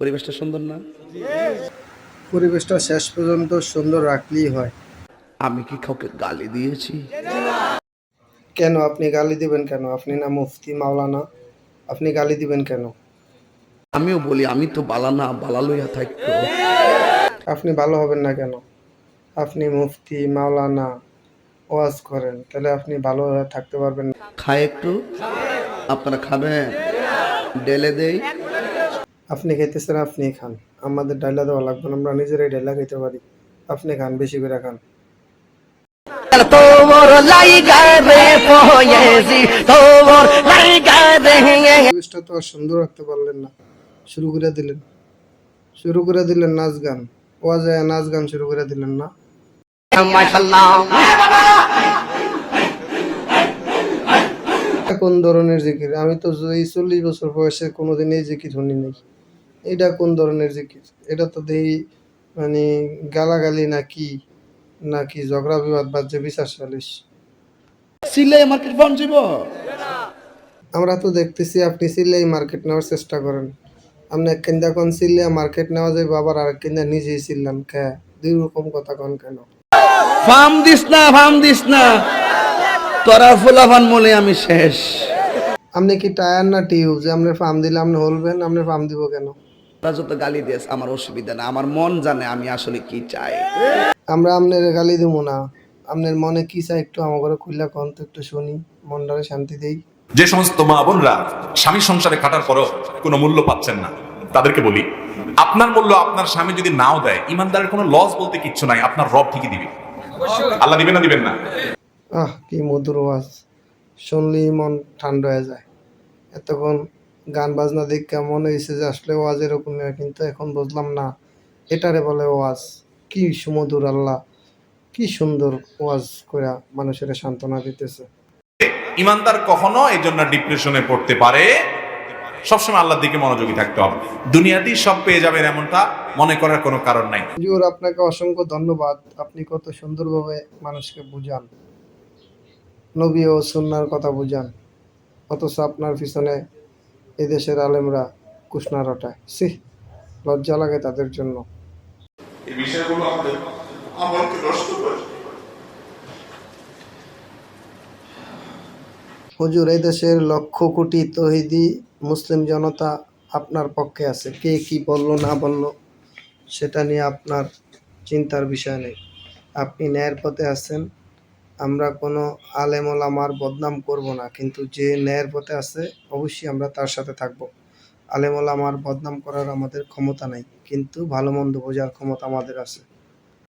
পরিবেশটা সুন্দর না? পরিবেশটা শেষ পর্যন্ত সুন্দর রাখলেই হয়। আমি কি কাউকে গালি দিয়েছি? কেন আপনি গালি দিবেন কেন? আপনি না মুফতি মাওলানা আপনি গালি দিবেন কেন? আমিও বলি আমি তো বালানা বালা লইয়া থাকতো আপনি ভালো হবেন না কেন? আপনি মুফতি মাওলানা ওয়াজ করেন তাহলে আপনি ভালো থাকতে পারবেন খায় একটু? আপনারা খাবেন? ডেলে দেই? আপনি খাইতেছেন আপনি খান। আমাদের ডাইলা দেওয়া লাগবে না আমরা নিজেরাই ডাইলা খেতে পারি। আপনি খান বেশি করে খান। তো আর সুন্দর রাখতে পারলেন না। শুরু করে দিলেন। শুরু করে দিলেন নাচ গান। ওয়াজে নাচ গান শুরু করে দিলেন না। কোন ধরনের জিকির। আমি তো এই চল্লিশ বছর বয়সে কোনোদিন এই জিকির শুনি নাই। এটা কোন ধরনের জিকির এটা তো দেখি মানে গালাগালি নাকি নাকি ঝগড়া বিবাদ বাজছে বিচার সালিশ। সিলাই মার্কেট পৌঁছিব আমরা তো দেখতেছি আপনি সিলেই মার্কেট নেওয়ার চেষ্টা করেন। আপনি কেন্দা কোন সিলিয়া মার্কেট নেওয়া যায় বাবার আর কেন্দা নিজেই সিললাম কে? দুই রকম কথা কন কেন? ফার্ম দিস না ফার্ম দিস না। তোরা ফুলাফান মলে আমি শেষ। আপনি কি টায়ার না টিউব? যে আপনি ফার্ম দিলে আপনি হলবেন আপনি ফার্ম দিব কেন? তোরা যত গালি দিয়েছে আমার অসুবিধা না আমার মন জানে আমি আসলে কি চাই। আমরা আপনার গালি দিব না। আপনার মনে কি চাই একটু আমার খুললা কন তো একটু শুনি মনটারে শান্তি দেই। যে সমস্ত মা বোনরা স্বামী সংসারে খাটার পরও কোনো মূল্য পাচ্ছেন না তাদেরকে বলি আপনার মূল্য আপনার স্বামী যদি নাও দেয় ইমানদারের কোনো লস বলতে কিচ্ছু নাই আপনার রব ঠিকই দিবে। আল্লাহ দিবেন না দিবেন না? আহ কি মধুর ওয়াজ। শুনলেই মন ঠান্ডা হয়ে যায়। এতক্ষণ গান বাজনা দেখে মনে হয়েছে যে আসলে ওয়াজ এরকম হয়, কিন্তু এখন বুঝলাম না। এটারে বলে ওয়াজ কি সুমধুর আল্লাহ কি সুন্দর ওয়াজ করে মানুষের সান্ত্বনা দিতেছে। ইমানদার কখনো এই জন্য ডিপ্রেশনে পড়তে পারে? সবসময় আল্লাহর দিকে মনোযোগী থাকতে হবে। দুনিয়াতেই সব পেয়ে যাবেন এমনটা মনে করার কোনো কারণ নাই। হুজুর আপনাকে অসংখ্য ধন্যবাদ। আপনি কত সুন্দরভাবে মানুষকে বুঝান। নবী ও সুন্নার কথা বুঝান। অথচ আপনার পিছনে এই দেশের আলেমরা কুষ্ণা রটায় সি লজ্জা লাগে তাদের জন্য। এই বিষয়গুলো আমাদের নষ্ট করে। হুজুর এই দেশের লক্ষ কোটি তহিদি মুসলিম জনতা আপনার পক্ষে আছে। কে কি বলল না বলল সেটা নিয়ে আপনার চিন্তার বিষয় নেই। আপনি ন্যায়ের পথে আছেন আমরা কোনো আলেম ওলামার বদনাম করব না, কিন্তু যে ন্যায়ের পথে আছে, অবশ্যই আমরা তার সাথে থাকব। আলেম ওলামার বদনাম করার আমাদের ক্ষমতা নাই, কিন্তু ভালো মন্দ বোঝার ক্ষমতা আমাদের আছে।